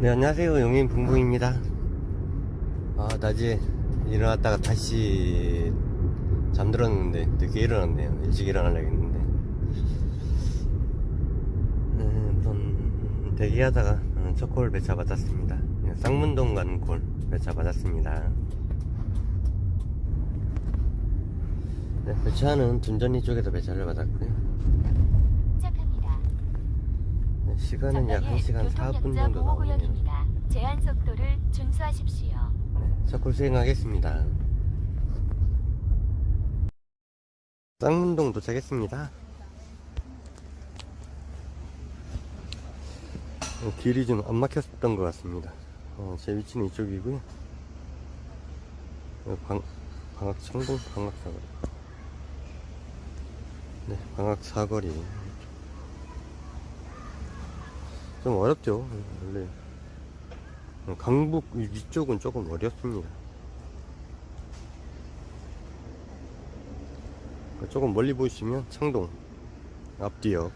네, 안녕하세요. 용인 붕붕입니다. 아, 낮에 일어났다가 다시 잠들었는데, 늦게 일어났네요. 일찍 일어나려고 했는데. 네, 우선, 대기하다가 어, 첫콜 배차 받았습니다. 네, 쌍문동 가는 콜 배차 받았습니다. 네, 배차는 둔전이 쪽에서 배차를 받았고요. 시작합니다. 네, 시간은 약 1시간 4분 정도 나오네요. 제한 속도를 준수하십시오. 첫콜 수행하겠습니다. 쌍문동 도착했습니다. 어, 길이 좀 안 막혔던 것 같습니다. 어, 제 위치는 이쪽이고요. 어, 방, 방학 청동 방학 사거리. 네, 방학 사거리. 좀 어렵죠. 원래 어, 강북 위쪽은 조금 어렵습니다. 그 조금 멀리 보시면 창동 앞뒤역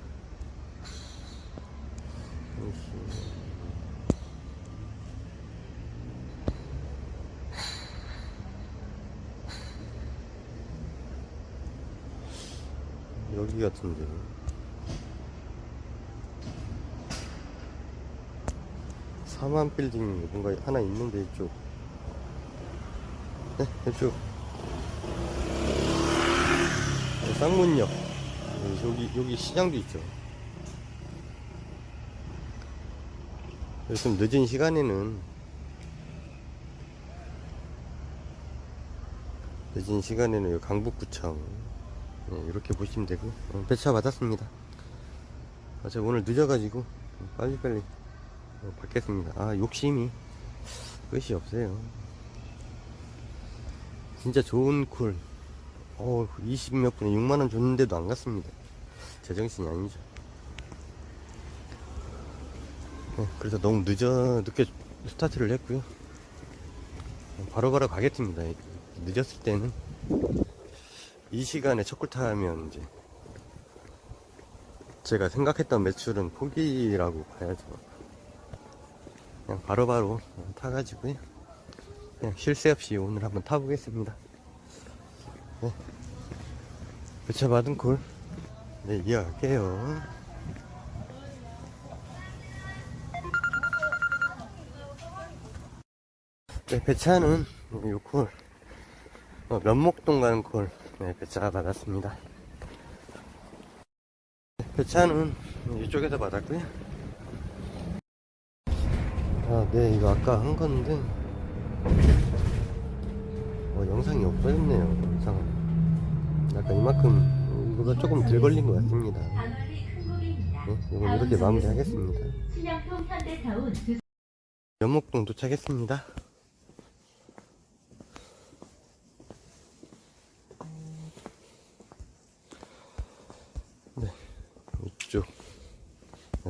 여기 같은데 사만 빌딩 뭔가 하나 있는데 이쪽. 네 이쪽. 네, 쌍문역. 네, 여기 여기 시장도 있죠. 요즘 늦은 시간에는 늦은 시간에는 요 강북구청. 네, 이렇게 보시면 되고. 어, 배차 받았습니다. 아, 제가 오늘 늦어가지고 빨리빨리 어, 받겠습니다. 아, 욕심이 끝이 없어요. 진짜 좋은 콜. 어, 20몇 분에 6만원 줬는데도 안 갔습니다. 제정신이 아니죠. 네, 그래서 너무 늦어, 늦게 스타트를 했고요. 바로바로 가겠습니다. 늦었을 때는 이 시간에 첫골 타면 이제 제가 생각했던 매출은 포기라고 봐야죠. 그냥 바로 바로 타가지고요. 그냥 쉴 새 없이 오늘 한번 타보겠습니다. 네. 배차받은 콜. 네, 이어갈게요. 네, 배차는 요 콜. 어, 면목동 가는 콜. 네, 배차 받았습니다. 네, 배차는 이쪽에서 받았고요. 아, 네, 이거 아까 한 건데, 어, 영상이 없어졌네요, 영상. 약간 이만큼, 이거가 조금 덜 걸린 것 같습니다. 네, 이건 이렇게 마무리 하겠습니다. 신형통 현대타운 두 연목동 도착했습니다. 네, 이쪽.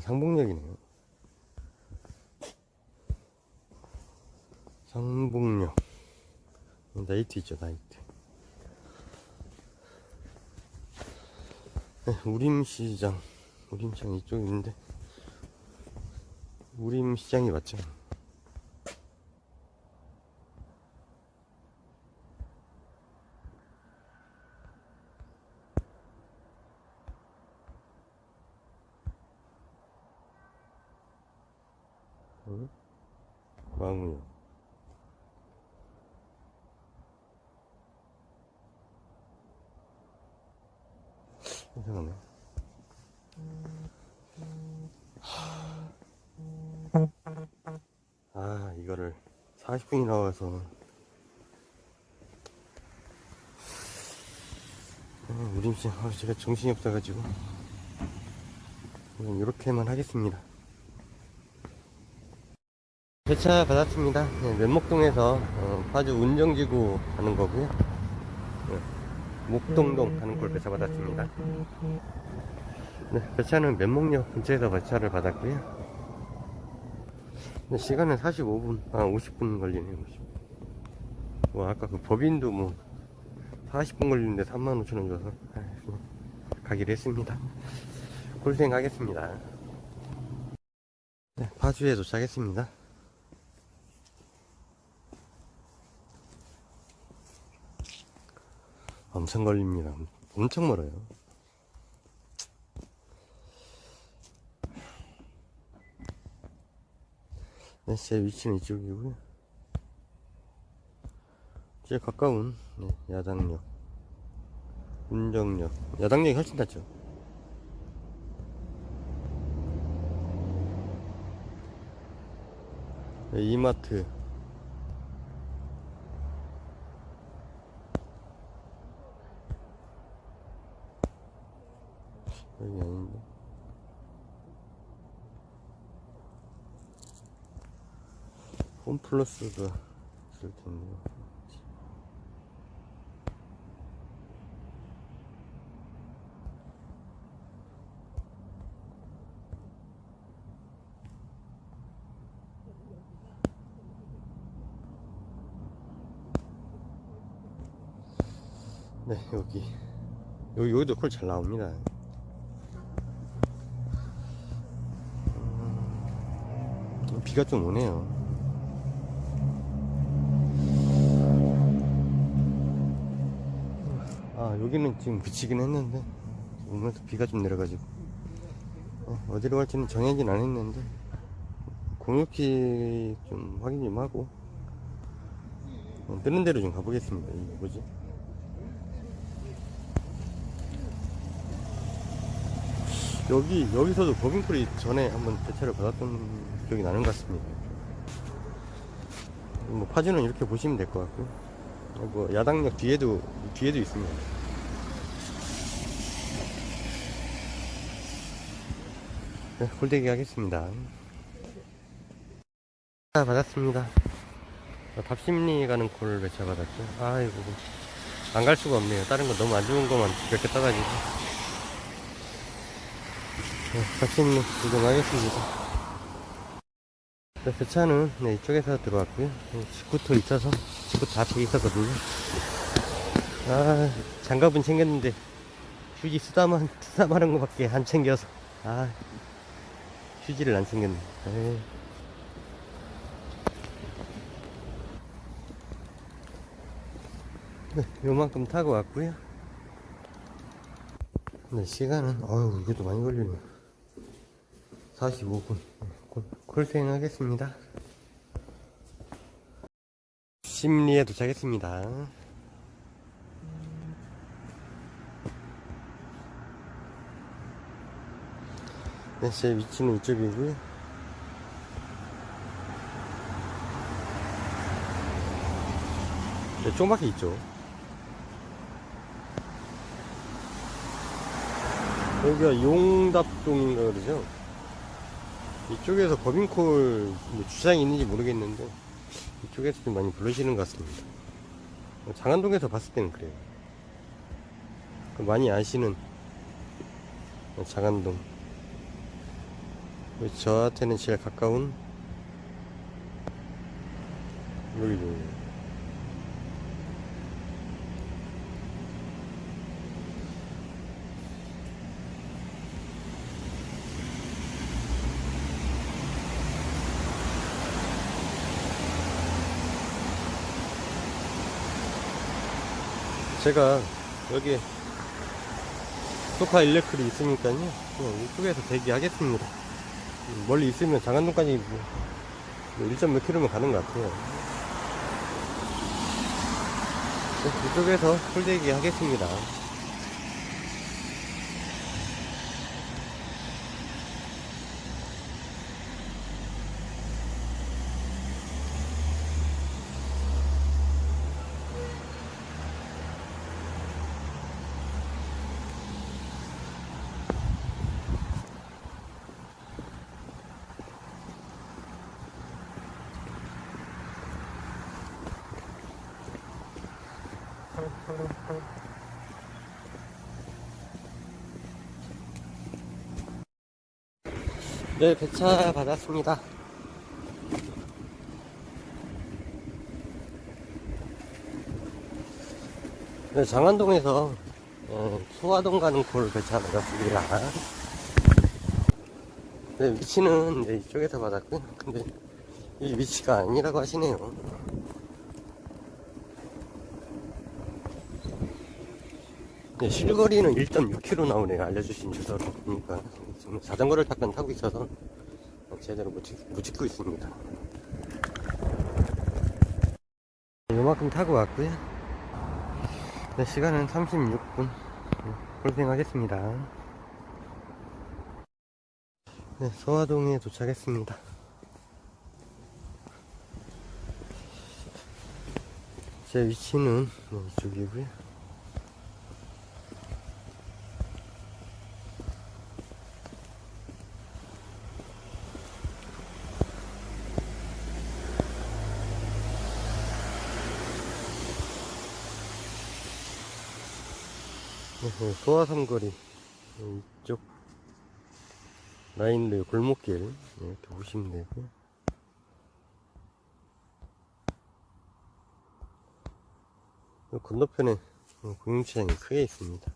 상봉역이네요. 상봉역. 나이트 있죠, 나이트. 네, 우림시장. 우림시장 이쪽에 있는데, 우림시장이 맞죠? 응? 왕우요. 이상하네. 아, 이거를 40분이 나와서 아, 우림씨, 아, 제가 정신이 없어가지고 그냥 이렇게만 하겠습니다. 배차 받았습니다. 네, 면목동에서 어, 파주 운정지구 가는 거고요. 네, 목동동 가는 걸 배차 받았습니다. 네, 배차는 면목역 근처에서 배차를 받았고요. 근데 시간은 45분 아 50분 걸리네요. 뭐, 아까 그 법인도 뭐 40분 걸리는데 35,000원 줘서 아, 뭐, 가기로 했습니다. 고생하겠습니다. 네, 파주에 도착했습니다. 엄청 걸립니다. 엄청 멀어요. 네, 제 위치는 이쪽이고요. 제일 가까운 네, 야당역, 운정역, 야당역이 훨씬 낫죠. 네, 이마트, 여기 아닌데. 홈 플러스가 있을 텐데. 네, 여기. 여기, 여기도 콜 잘 나옵니다. 비가 좀 오네요. 아, 여기는 지금 그치긴 했는데, 오면서 비가 좀 내려가지고. 어, 어디로 갈지는 정해진 안 했는데, 공유키 좀 확인 좀 하고, 어, 뜨는 대로 좀 가보겠습니다. 이게 뭐지? 여기, 여기서도 법인콜이 전에 한번 대체를 받았던 기억이 나는 것 같습니다. 뭐, 파주는 이렇게 보시면 될 것 같고요. 어, 뭐, 야당역 뒤에도, 뒤에도 있습니다. 홀대기 하겠습니다. 아, 받았습니다. 어, 답심리 가는 콜 배차 받았죠. 아이고, 안 갈 수가 없네요. 다른 거 너무 안 좋은 것만 몇개 떠가지고. 네, 답심리 이동하겠습니다. 네, 배차는 네, 이쪽에서 들어왔고요. 네, 직구토 있어서, 직구토 앞에 있었거든요. 아, 장갑은 챙겼는데, 휴지 쓰다만, 쓰다마는 것밖에 안 챙겨서. 아, 휴지를 안 챙겼네. 에이. 네, 요만큼 타고 왔고요. 네, 시간은, 어휴, 이것도 많이 걸리네. 45분. 콜세인 하겠습니다. 심리에 도착했습니다. 제 위치는 이쪽이고요. 네, 조그맣게 있죠. 여기가 용답동인가 그러죠? 이쪽에서 법인콜 뭐 주차장이 있는지 모르겠는데 이쪽에서 좀 많이 부르시는 것 같습니다. 장안동에서 봤을 때는 그래요. 그 많이 아시는 장안동. 저한테는 제일 가까운 여기죠. 제가 여기 소카 일렉트리 있으니까요. 이쪽에서 대기하겠습니다. 멀리 있으면 장안동까지 뭐 1점 몇 킬로면 가는 것 같아요. 네, 이쪽에서 홀대기 하겠습니다. 네, 배차 받았습니다. 네, 장안동에서 어, 수화동 가는 콜 배차 받았습니다. 네, 위치는 네, 이쪽에서 받았고요. 근데 이 위치가 아니라고 하시네요. 네, 실거리는 1.6km 나오네요. 알려주신 주소로. 그러니까 지금 자전거를 잠깐 타고 있어서 제대로 못, 찍, 못 찍고 있습니다. 요만큼 타고 왔고요. 네, 시간은 36분. 홀딩하겠습니다. 네, 소화동에 도착했습니다. 제 위치는 네, 이쪽이고요. 소화섬거리 네, 이쪽 라인로 골목길 네, 이렇게 보시면 되고요. 요 건너편에 어, 공용주차장이 크게 있습니다.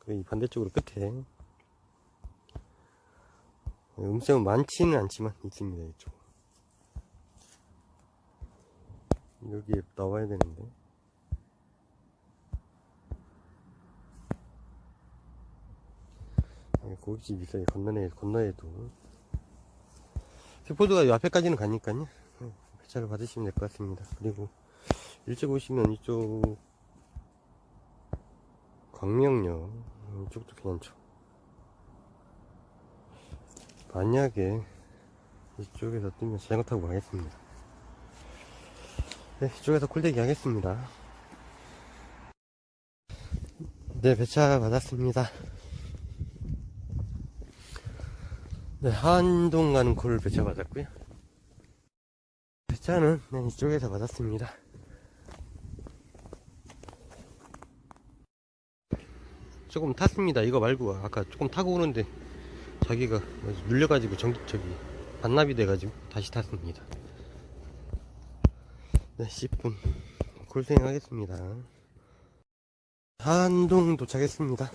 그리고 이 반대쪽으로 끝에 어, 음식은 많지는 않지만 있습니다. 이쪽 여기에 나와야 되는데 고깃집 있어요. 건너에, 건너에도. 킥보드가 이 앞에까지는 가니까요. 예, 배차를 받으시면 될 것 같습니다. 그리고 일찍 오시면 이쪽 광명역 이쪽도 괜찮죠. 만약에 이쪽에서 뜨면 자전거 타고 가겠습니다. 네, 이쪽에서 콜대기 하겠습니다. 네, 배차 받았습니다. 네, 한동 가는 콜을 배차 받았고요. 배차는 네, 이쪽에서 받았습니다. 조금 탔습니다. 이거 말고 아까 조금 타고 오는데 자기가 눌려가지고 전기 저기 반납이 돼가지고 다시 탔습니다. 네, 10분 콜생 하겠습니다. 한동 도착했습니다.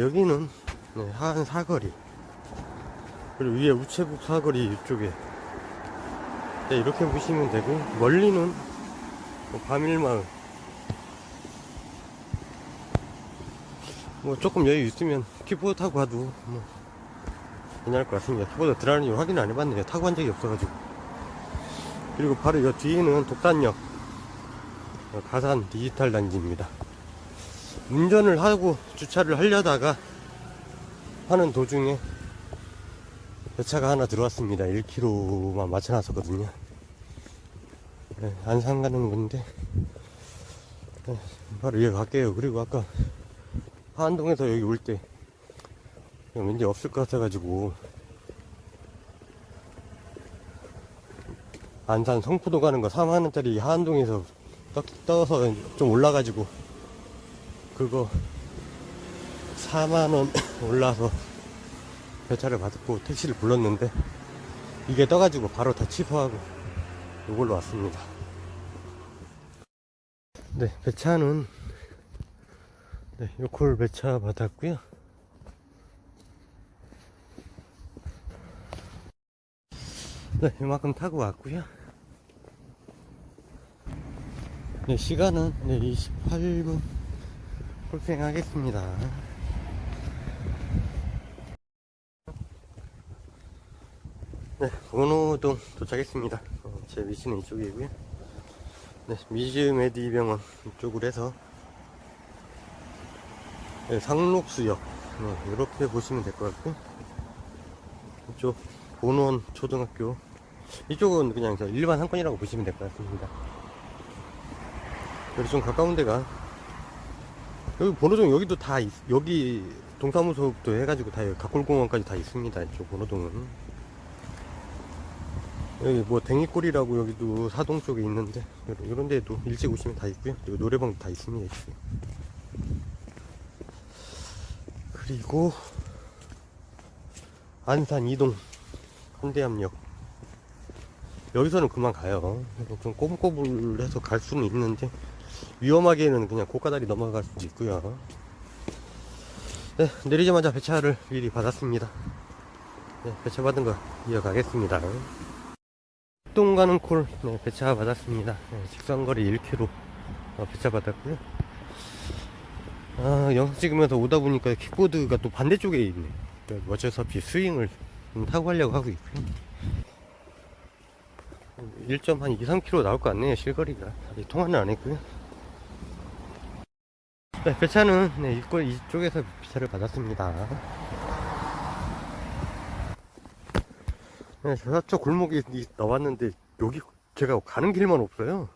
여기는 네, 하안 사거리. 그리고 위에 우체국 사거리 이쪽에. 네, 이렇게 보시면 되고 멀리는 뭐 밤일마을. 뭐 조금 여유 있으면 킥보드 타고 가도 뭐 괜찮을 것 같습니다. 킥보드 들어가는지 확인 안 해봤네요 타고 간 적이 없어가지고. 그리고 바로 이 뒤에는 독단역 어, 가산 디지털 단지입니다 운전을 하고 주차를 하려다가 하는 도중에 배차가 하나 들어왔습니다. 1km만 맞춰놨었거든요. 네, 안산 가는 건데, 네, 바로 여기 갈게요. 그리고 아까 하안동에서 여기 올 때, 왠지 없을 것 같아가지고, 안산 성포도 가는 거 3만원짜리 하안동에서 떠, 떠서 좀 올라가지고, 그거 4만원 올라서 배차를 받고 택시를 불렀는데 이게 떠가지고 바로 다 취소하고 이걸로 왔습니다. 네 배차는 네 요콜 배차 받았고요. 네 이만큼 타고 왔고요. 네 시간은 네 28분 홀생하겠습니다. 네, 번호동 도착했습니다. 어, 제 위치는 이쪽이고요. 네, 미즈메디 병원 이쪽으로 해서 네, 상록수역 네, 이렇게 보시면 될 것 같고 이쪽 본원 초등학교 이쪽은 그냥 저 일반 상권이라고 보시면 될 것 같습니다. 여기 좀 가까운 데가 여기 번호동 여기도 다 있, 여기 동사무소부터 해가지고 다 여기 각골공원까지 다 있습니다 이쪽 번호동은. 여기 뭐 댕이골이라고 여기도 사동 쪽에 있는데 이런 데도 일찍 오시면 다 있고요. 그리고 노래방도 다 있습니다 이쪽에. 그리고 안산 이동 현대암역. 여기서는 그만 가요. 좀 꼬불꼬불해서 갈 수는 있는데 위험하게는 그냥 고가다리 넘어갈 수도 있고요. 네, 내리자마자 배차를 미리 받았습니다. 네, 배차 받은 거 이어가겠습니다. 골동 가는 콜 네, 배차 받았습니다. 네, 직선거리 1km 어, 배차 받았고요. 아, 영상 찍으면서 오다 보니까 킥보드가 또 반대쪽에 있네. 수 없이 스윙을 좀 타고 가려고 하고 있고요. 1점 한 2, 3km 나올 것 같네요, 실거리가. 아직 통화는 안 했고요. 네, 배차는 네, 이꼴 이쪽에서 배차를 받았습니다. 네, 저쪽 골목에 이- 나왔는데 여기 제가 가는 길만 없어요.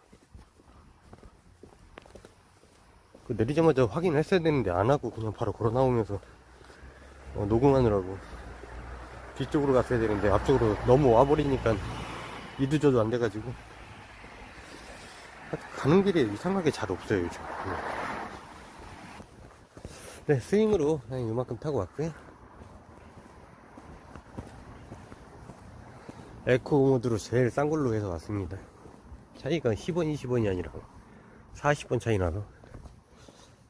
그 내리자마자 확인을 했어야 되는데 안 하고 그냥 바로 걸어 나오면서 어, 녹음하느라고 뒤쪽으로 갔어야 되는데 앞쪽으로 너무 와버리니까 이두저도 안 돼가지고 가는 길에 이상하게 잘 없어요 요즘. 네, 네, 스윙으로 그냥 이만큼 타고 왔고요. 에코 모드로 제일 싼 걸로 해서 왔습니다. 차이가 10원, 20원이 아니라 40원 차이 나서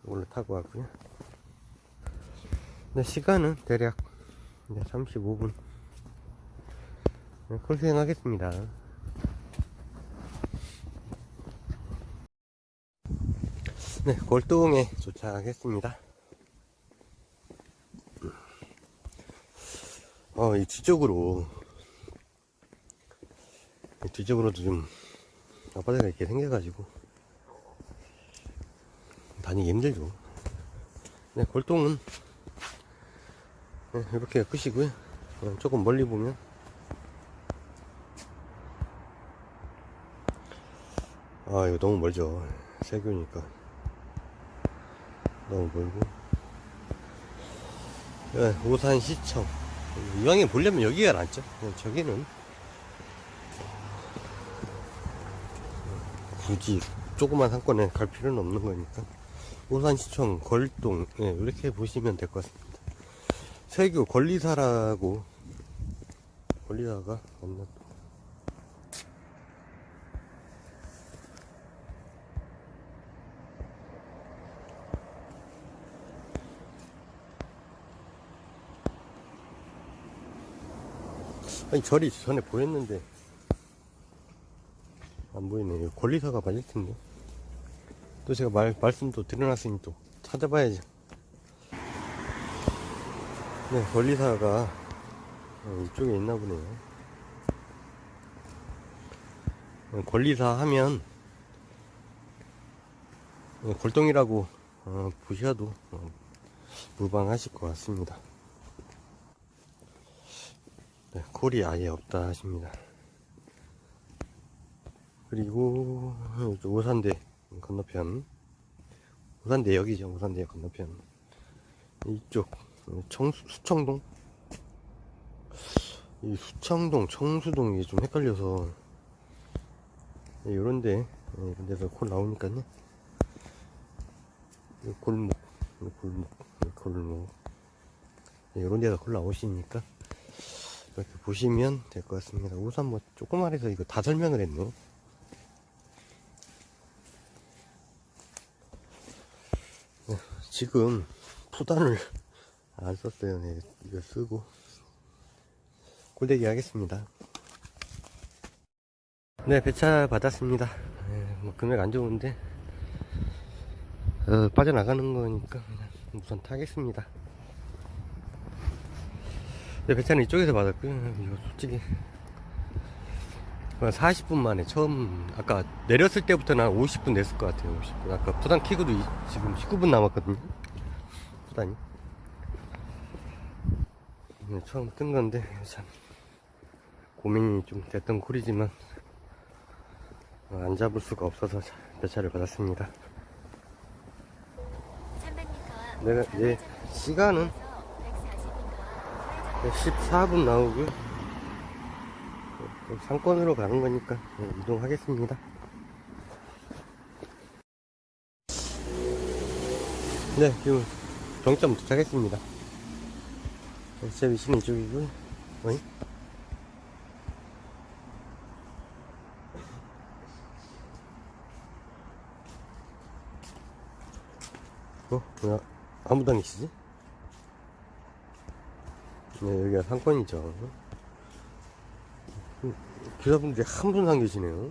이걸로 타고 왔고요. 네, 시간은 대략 네, 35분. 네, 콜수행 하겠습니다. 네, 골동에 도착했습니다. 어, 이 뒤쪽으로 이 뒤쪽으로도 좀 앞바다가 이렇게 생겨가지고 다니기 힘들죠. 네, 골동은 네, 이렇게 끝이고요. 어, 조금 멀리 보면 아 이거 너무 멀죠. 세교니까 너무 멀고 네, 오산시청 이왕에 보려면 여기가 낫죠. 네, 저기는. 굳이 조그만 상권에 갈 필요는 없는 거니까. 오산시청 걸동 예, 이렇게 보시면 될 것 같습니다. 세교 권리사라고. 권리사가 없나 아니 절이 전에 보였는데 안 보이네. 이거 권리사가 맞을 텐데. 또 제가 말, 말씀도 드려놨으니 또 찾아봐야지. 네, 권리사가 어, 이쪽에 있나 보네요. 어, 권리사 하면 어, 골동이라고 어, 보셔도 어, 무방하실 것 같습니다. 네, 콜이 아예 없다 하십니다. 그리고 오산대 건너편 오산대 여기죠 오산대 건너편. 이쪽 청수 수청동? 이 수청동 청수동이 좀 헷갈려서 네, 요런데 네, 이런 데서 콜 나오니까요. 이 골목 이 골목 이 골목. 네, 요런 데서 콜 나오시니까 이렇게 보시면 될 것 같습니다 우선 뭐 조그만해서 이거 다 설명을 했네 지금 푸단을 안 썼어요. 네, 이거 쓰고 꼴대기 하겠습니다. 네, 배차 받았습니다. 네, 뭐 금액 안 좋은데 어, 빠져나가는 거니까 그냥 우선 타겠습니다. 네, 배차는 이쪽에서 받았고요. 이거 솔직히. 40분 만에 처음 아까 내렸을 때부터는 한 50분 냈을 것 같아요 50분. 아까 부단 키고도 이- 지금 19분 남았거든요. 부단이. 네, 처음 뜬 건데 참. 고민이 좀 됐던 콜이지만 어, 안 잡을 수가 없어서 자- 배차를 받았습니다. 300m 내가 예 시간은 140m 14분 나오고요 어, 상권으로 가는 거니까 네, 이동하겠습니다 네 지금 정점 도착했습니다 네, 제 위치는 이쪽이고요 어이? 어? 뭐야 아무도 안 계시지? 네 여기가 상권이죠. 기사분들이 한 분 안 계시네요.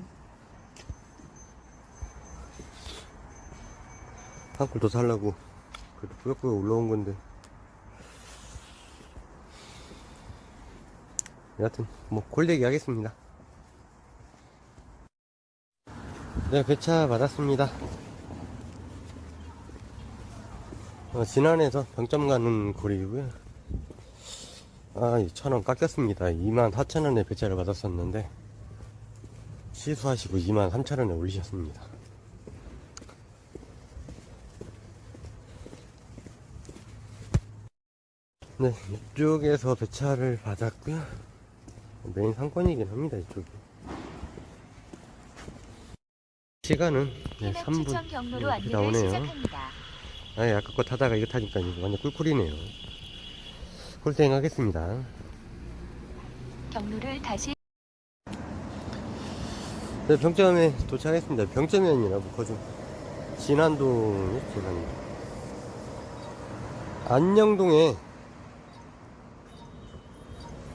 한 꿀 더 살라고. 그래도 꾸역꾸역 올라온 건데. 여하튼 뭐 콜대기 하겠습니다. 네 배차 받았습니다. 어, 지난해에서 병점 가는 고리고요 아, 2,000원 깎였습니다. 24,000원에 배차를 받았었는데, 취소하시고 23,000원에 올리셨습니다. 네, 이쪽에서 배차를 받았고요. 메인 상권이긴 합니다, 이쪽이. 시간은 네, 해남 3분 추천 경로로 이렇게 나오네요. 아, 아까 거 타다가 이거 타니까 완전 꿀꿀이네요. 꿀땡 하겠습니다. 경로를 다시 네, 병점에 도착했습니다. 병점이 아니라 뭐 거좀 진안동이 진안 안녕동에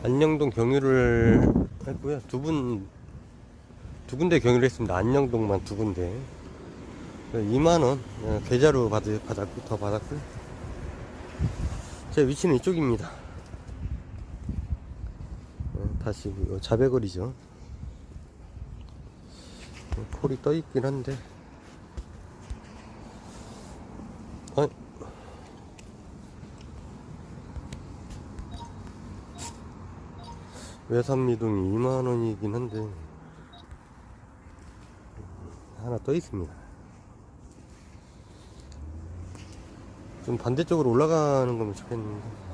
안녕동 경유를 했고요. 두 분, 두 군데 경유를 했습니다. 안녕동만 두 군데. 2만원 계좌로 받, 받았고, 더 받았고요. 제 위치는 이쪽입니다. 어, 다시 그 자배거리죠. 콜이 떠 있긴 한데. 아, 외삼미동이 2만원이긴 한데, 하나 떠 있습니다. 좀 반대쪽으로 올라가는 거면 좋겠는데.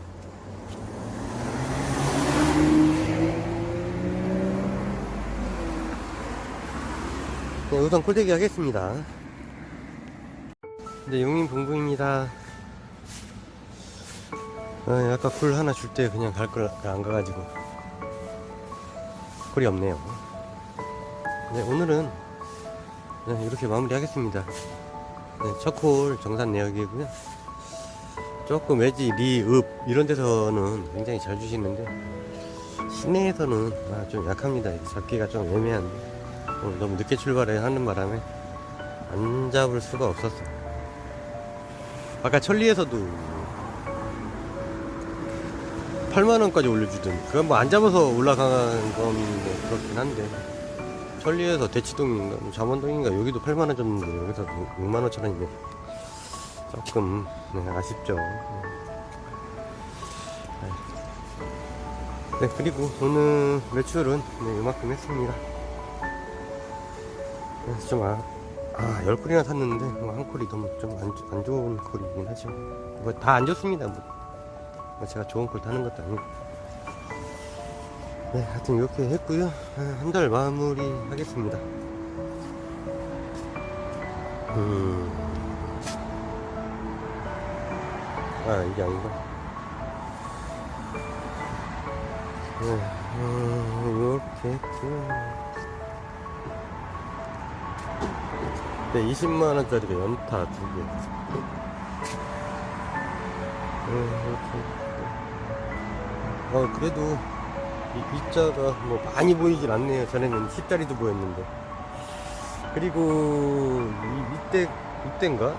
네, 우선 콜대기 하겠습니다. 네, 용인 봉부입니다. 아, 아까 콜 하나 줄 때 그냥 갈 걸 안 가가지고 콜이 없네요. 네, 오늘은 네, 이렇게 마무리 하겠습니다. 네, 첫콜 정산 내역이고요. 조금 외지, 리, 읍 이런 데서는 굉장히 잘 주시는데 시내에서는 아, 좀 약합니다. 잡기가 좀 애매한데 오늘 너무 늦게 출발을 하는 바람에 안 잡을 수가 없었어. 아까 천리에서도 8만원까지 올려주던 그건 뭐 안 잡아서 올라간 건 뭐 그렇긴 한데 천리에서 대치동인가 뭐 잠원동인가 여기도 8만원 줬는데 여기서 6만 5천원이네 조금 네, 아쉽죠. 네 그리고 오늘 매출은 네, 이만큼 했습니다 그래서 좀 아, 아 10콜이나 샀는데 뭐한 콜이 너무 좀안 안 좋은 콜이긴 하죠. 뭐 다 안 좋습니다 뭐. 뭐 제가 좋은 콜 타는 것도 아니고. 네 하여튼 이렇게 했고요. 한 달 마무리 하겠습니다. 음. 아 이게 아닌가? 네 음, 이렇게 했고요 네 20만원짜리가 연타 두개 음, 이렇게. 어, 그래도 이 빗자가 뭐 많이 보이진 않네요. 전에는 10짜리도 보였는데. 그리고 이 밑대, 밑대인가?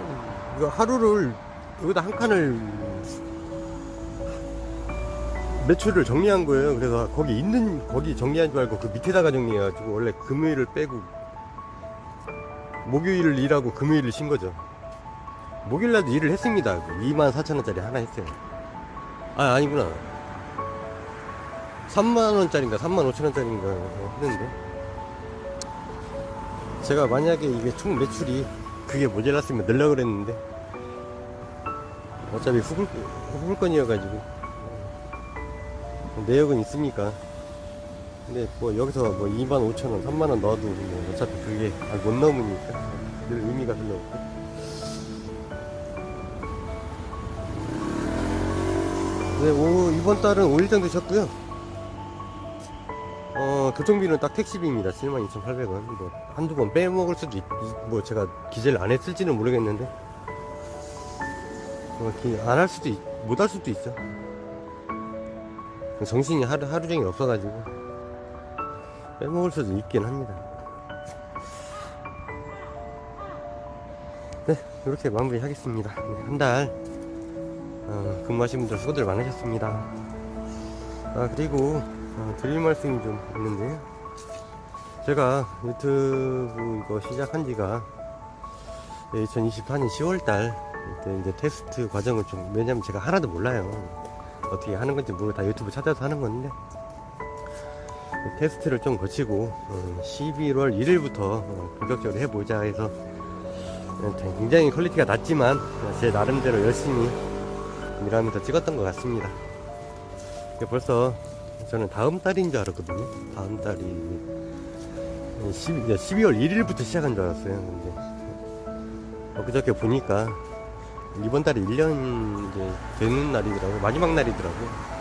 이거 하루를 여기다 한 칸을 매출을 정리한 거예요. 그래서 거기 있는, 거기 정리한 줄 알고 그 밑에다가 정리해가지고 원래 금요일을 빼고 목요일을 일하고 금요일을 쉰 거죠. 목요일날도 일을 했습니다. 24,000원짜리 하나 했어요. 아, 아니구나. 3만원짜리인가 35,000원짜리인가 했는데. 제가 만약에 이게 총 매출이 그게 모자랐으면 늘려 그랬는데. 어차피 후불, 후불건이어가지고. 내역은 있으니까. 근데 뭐 여기서 뭐 25,000원, 3만 원 넣어도 뭐 어차피 그게 아, 못 넘으니까 늘 의미가 별로 없고. 네, 오, 이번 달은 5일 정도 쉬었고요. 어, 교통비는 딱 택시비입니다. 72,800원. 뭐, 한두 번 빼먹을 수도 있, 뭐, 제가 기재를 안 했을지는 모르겠는데. 뭐, 안할 수도, 못 할 수도 있어. 정신이 하루, 하루 종일 없어가지고. 빼먹을 수도 있긴 합니다. 네, 이렇게 마무리 하겠습니다. 네, 한 달, 어, 근무하신 분들 수고들 많으셨습니다. 아, 그리고, 어, 드릴 말씀이 좀 있는데요. 제가 유튜브 이거 시작한 지가 2024년 10월달 때 이제 테스트 과정을 좀, 왜냐면 제가 하나도 몰라요. 어떻게 하는 건지 모르고 다 유튜브 찾아서 하는 건데, 테스트를 좀 거치고 어, 11월 1일부터 어, 본격적으로 해보자 해서 어, 굉장히 퀄리티가 낮지만 제 나름대로 열심히 일하면서 찍었던 것 같습니다. 벌써 저는 다음 달인 줄 알았거든요. 다음 달이 12, 12월 1일부터 시작한 줄 알았어요. 근데 엊그저께 보니까 이번 달이 1년 이제 되는 날이더라고요. 마지막 날이더라고요.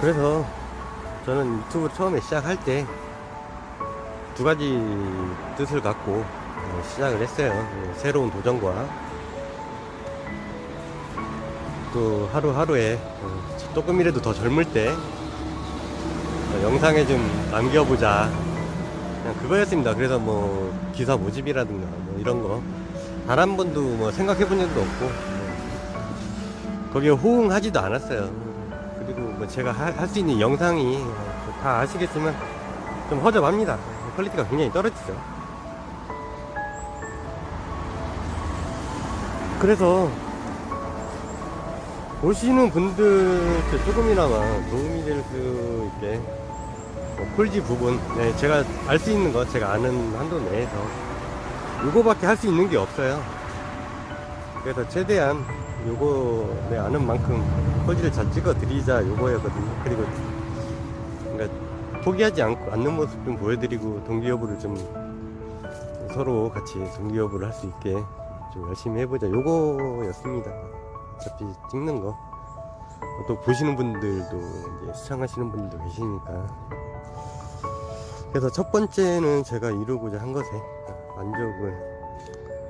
그래서 저는 유튜브 처음에 시작할 때 두 가지 뜻을 갖고 어, 시작을 했어요. 어, 새로운 도전과 또 하루하루에 어, 조금이라도 더 젊을 때 어, 영상에 좀 남겨보자. 그냥 그거였습니다. 그래서 뭐 기사 모집이라든가 뭐 이런 거 단 한 번도 뭐 생각해 본 적도 없고 어, 거기에 호응하지도 않았어요. 뭐 제가 할 수 있는 영상이 어, 다 아시겠지만 좀 허접합니다. 퀄리티가 굉장히 떨어지죠. 그래서 보시는 분들께 조금이나마 도움이 될 수 있게 뭐 콜지 부분 네, 제가 알 수 있는 거 제가 아는 한도 내에서 요거밖에 할 수 있는 게 없어요 그래서 최대한 요거 내 아는 만큼 콜지를 잘 찍어 드리자 요거였거든요. 그리고 그러니까 포기하지 않고 않는 모습 좀 보여드리고 동기 여부를 좀 서로 같이 동기 여부를 할 수 있게 좀 열심히 해보자. 요거였습니다. 어차피 찍는 거. 또 보시는 분들도 이제 시청하시는 분들도 계시니까. 그래서 첫 번째는 제가 이루고자 한 것에 만족을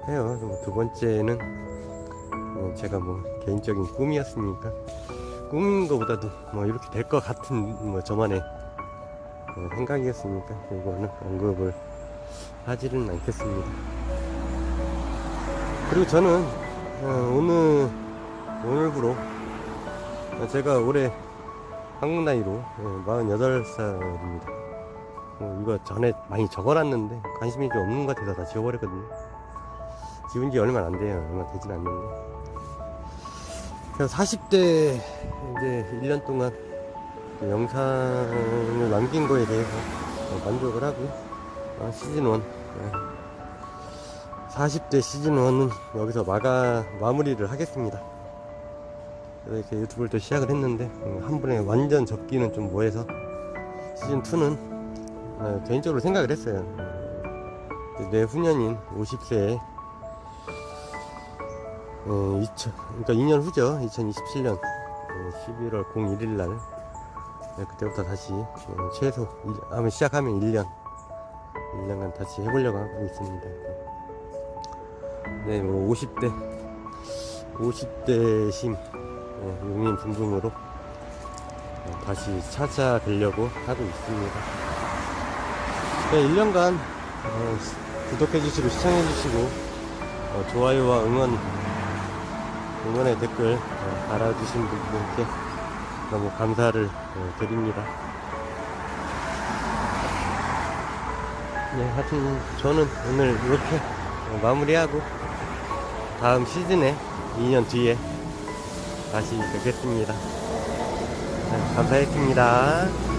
해요. 뭐두 번째는 어, 제가 뭐 개인적인 꿈이었으니까 꿈인 것보다도 뭐 이렇게 될 것 같은 뭐 저만의 어, 생각이었으니까 이거는 언급을 하지는 않겠습니다 그리고 저는 어, 오늘 오늘부로 제가 올해 한국 나이로 48살입니다. 뭐 이거 전에 많이 적어놨는데 관심이 좀 없는 것 같아서 다 지워버렸거든요. 지운 지 얼마 안 돼요. 얼마 되진 않는데. 그래서 40대 이제 1년 동안 그 영상을 남긴 거에 대해서 만족을 하고 어, 시즌 1 40대 시즌 1은 여기서 마가 마무리를 하겠습니다. 이렇게 유튜브를 또 시작을 했는데 음, 한 번에 완전 접기는 좀 뭐해서 시즌 2는 어, 개인적으로 생각을 했어요. 어, 내후년인 50세에 어, 2000, 그러니까 2년 후죠. 2027년 11월 01일 날 네, 그때부터 다시 어, 최소 일- 하면 시작하면 1년 1년간 다시 해보려고 하고 있습니다. 네, 뭐 50대 50대 심 네, 용인 붕붕으로 어, 다시 찾아뵈려고 하고 있습니다. 네, 1년간 어, 구독해주시고 시청해주시고 어, 좋아요와 응원 응원의 댓글 어, 달아주신 분들께 너무 감사를 어, 드립니다. 네, 하여튼 저는 오늘 이렇게 어, 마무리하고 다음 시즌에 2년 뒤에 다시 뵙겠습니다. 네, 감사했습니다.